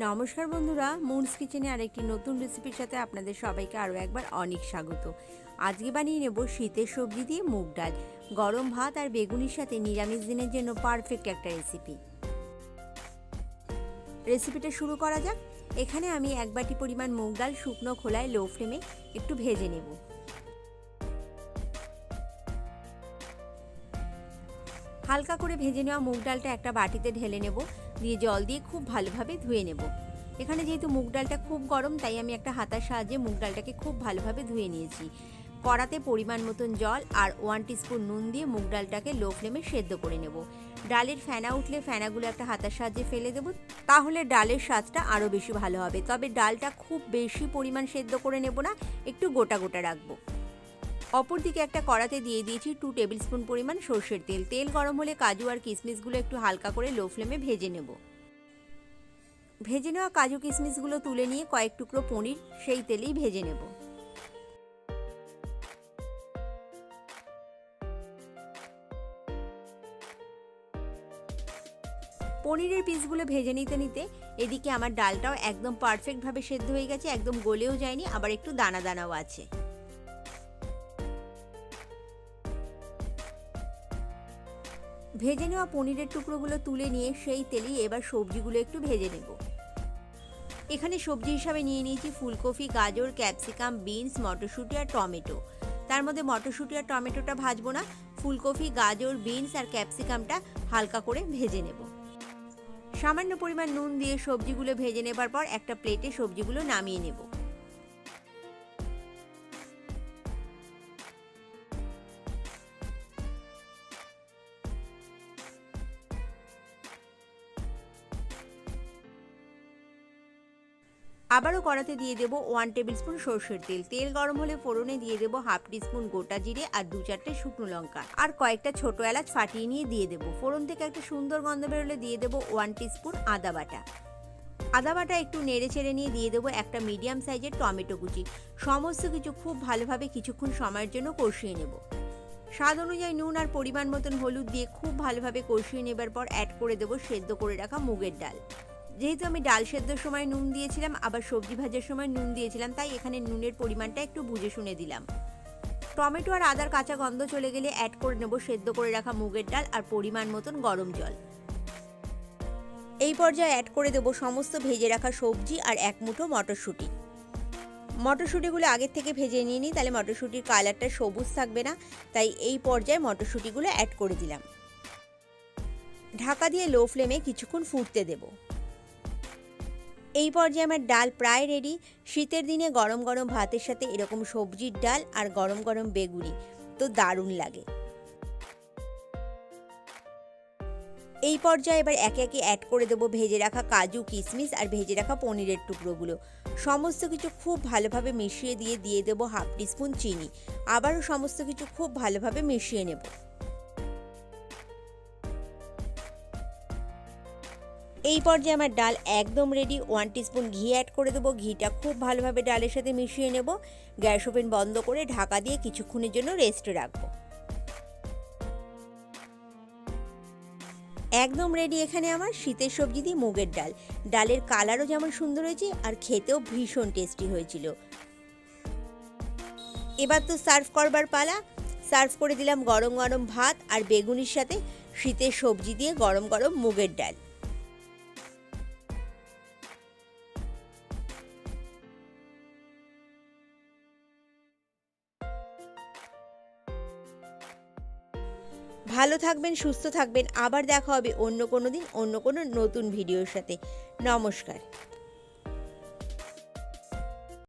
নমস্কার বন্ধুরা মুনস কিচেনে আরেকটি নতুন রেসিপির সাথে আপনাদের সবাইকে আরও একবার অনেক স্বাগত। আজকে বানিয়ে নেব শীতের সবজি দিয়ে মুগ ডাল। গরম ভাত আর বেগুনির সাথে নিরামিষ দিনের জন্য পারফেক্ট একটা রেসিপি রেসিপিটা শুরু করা যাক। এখানে আমি এক বাটি পরিমাণ মুগ ডাল শুকনো খোলায় লো ফ্লেমে একটু ভেজে নেব। হালকা করে ভেজে নেওয়া মুগ ডালটা একটা বাটিতে ঢেলে নেব। দিয়ে জল দিয়ে খুব ভালোভাবে ধুয়ে নেব। এখানে যেহেতু মুগ ডালটা খুব গরম, তাই আমি একটা হাতার সাহায্যে মুগ ডালটাকে খুব ভালোভাবে ধুয়ে নিয়েছি। কড়াতে পরিমাণ মতন জল আর ওয়ান টিস্পুন নুন দিয়ে মুগ ডালটাকে লো ফ্লেমে সেদ্ধ করে নেব। ডালের ফেনা উঠলে ফেনাগুলো একটা হাতার সাহায্যে ফেলে দেবো, তাহলে ডালের স্বাদটা আরও বেশি ভালো হবে। তবে ডালটা খুব বেশি পরিমাণ সেদ্ধ করে নেব না, একটু গোটা গোটা রাখব। অপরদিকে একটা কড়াতে দিয়ে দিয়েছি টু টেবিল স্পুন পরিমাণ সর্ষের তেল। তেল গরম হলে কাজু আর কিশমিশগুলো একটু হালকা করে লো ফ্লেমে ভেজে নেব। ভেজে নেওয়া কাজু কিশমিশগুলো তুলে নিয়ে কয়েক টুকরো পনির সেই তেলেই ভেজে নেব। পনিরের পিসগুলো ভেজে নিতে নিতে এদিকে আমার ডালটাও একদম পারফেক্টভাবে সেদ্ধ হয়ে গেছে, একদম গলেও যায়নি, আবার একটু দানা দানাও আছে। ভেজে নেওয়া পনিরের টুকরোগুলো তুলে নিয়ে সেই তেলেই এবার সবজিগুলো একটু ভেজে নেব। এখানে সবজি হিসাবে নিয়ে নিয়েছি ফুলকপি, গাজর, ক্যাপসিকাম, বিনস, মটরশুঁটি আর টমেটো। তার মধ্যে মটরশুঁটি আর টমেটোটা ভাজবো না, ফুলকপি, গাজর, বিনস আর ক্যাপসিকামটা হালকা করে ভেজে নেব। সামান্য পরিমাণ নুন দিয়ে সবজিগুলো ভেজে নেবার পর একটা প্লেটে সবজিগুলো নামিয়ে নেব। আবারও কড়াতে দিয়ে দেবো ওয়ান টেবিল স্পুন সর্ষের তেল। তেল গরম হলে ফোড়নে দিয়ে দেবো হাফ স্পুন গোটা জিরে আর দু চারটে শুকনো লঙ্কা। আর কয়েকটা ছোট এলাচ ফাটিয়ে নিয়ে দিয়ে দেবো। ফোড়ন থেকে একটা সুন্দর গন্ধ বেরোলে দিয়ে দেবো ওয়ান স্পুন আদা বাটা। আদা বাটা একটু নেড়ে চেড়ে নিয়ে দিয়ে দেবো একটা মিডিয়াম সাইজের টমেটো কুচি। সমস্ত কিছু খুব ভালোভাবে কিছুক্ষণ সময়ের জন্য কষিয়ে নেব। স্বাদ অনুযায়ী নুন আর পরিমাণ মতন হলুদ দিয়ে খুব ভালোভাবে কষিয়ে নেবার পর অ্যাড করে দেবো সেদ্ধ করে রাখা মুগের ডাল। যেহেতু আমি ডাল সেদ্ধর সময় নুন দিয়েছিলাম, আবার সবজি ভাজার সময় নুন দিয়েছিলাম, তাই এখানে নুনের পরিমাণটা একটু বুঝে শুনে দিলাম। টমেটো আর আদার কাঁচা গন্ধ চলে গেলে অ্যাড করে নেব সেদ্ধ করে রাখা মুগের ডাল আর পরিমাণ মতন গরম জল। এই পর্যায়ে অ্যাড করে দেবো সমস্ত ভেজে রাখা সবজি আর এক মুঠো মটরশুঁটি। মটরশুঁটিগুলো আগের থেকে ভেজে নিয়ে নিই, তাহলে মটরশুঁটির কালারটা সবুজ থাকবে না, তাই এই পর্যায়ে মটরশুঁটিগুলো অ্যাড করে দিলাম। ঢাকা দিয়ে লো ফ্লেমে কিছুক্ষণ ফুটতে দেবো। এই পর্যায়ে আমার ডাল প্রায় রেডি শীতের দিনে গরম গরম ভাতের সাথে এরকম সবজির ডাল আর গরম গরম বেগুনি তো দারুণ লাগে। এই পর্যায়ে এবার একে একে অ্যাড করে দেবো ভেজে রাখা কাজু কিশমিশ আর ভেজে রাখা পনিরের টুকরোগুলো। সমস্ত কিছু খুব ভালোভাবে মিশিয়ে দিয়ে দিয়ে দেবো হাফ টিস্পুন চিনি। আবারও সমস্ত কিছু খুব ভালোভাবে মিশিয়ে নেব। এই পর্যায়ে আমার ডাল একদম রেডি ওয়ান টিস্পুন ঘি অ্যাড করে দেবো। ঘিটা খুব ভালোভাবে ডালের সাথে মিশিয়ে নেব। গ্যাস ওভেন বন্ধ করে ঢাকা দিয়ে কিছুক্ষণের জন্য রেস্টে রাখব। একদম রেডি এখানে আমার শীতের সবজি দিয়ে মুগের ডাল। ডালের কালারও যেমন সুন্দর হয়েছে, আর খেতেও ভীষণ টেস্টি হয়েছিল। এবার তো সার্ভ করবার পালা। সার্ভ করে দিলাম গরম গরম ভাত আর বেগুনির সাথে শীতের সবজি দিয়ে গরম গরম মুগের ডাল। ভালো থাকবেন, সুস্থ থাকবেন। আবার দেখা হবে অন্য কোনো দিন, অন্য কোনো নতুন ভিডিওর সাথে। নমস্কার।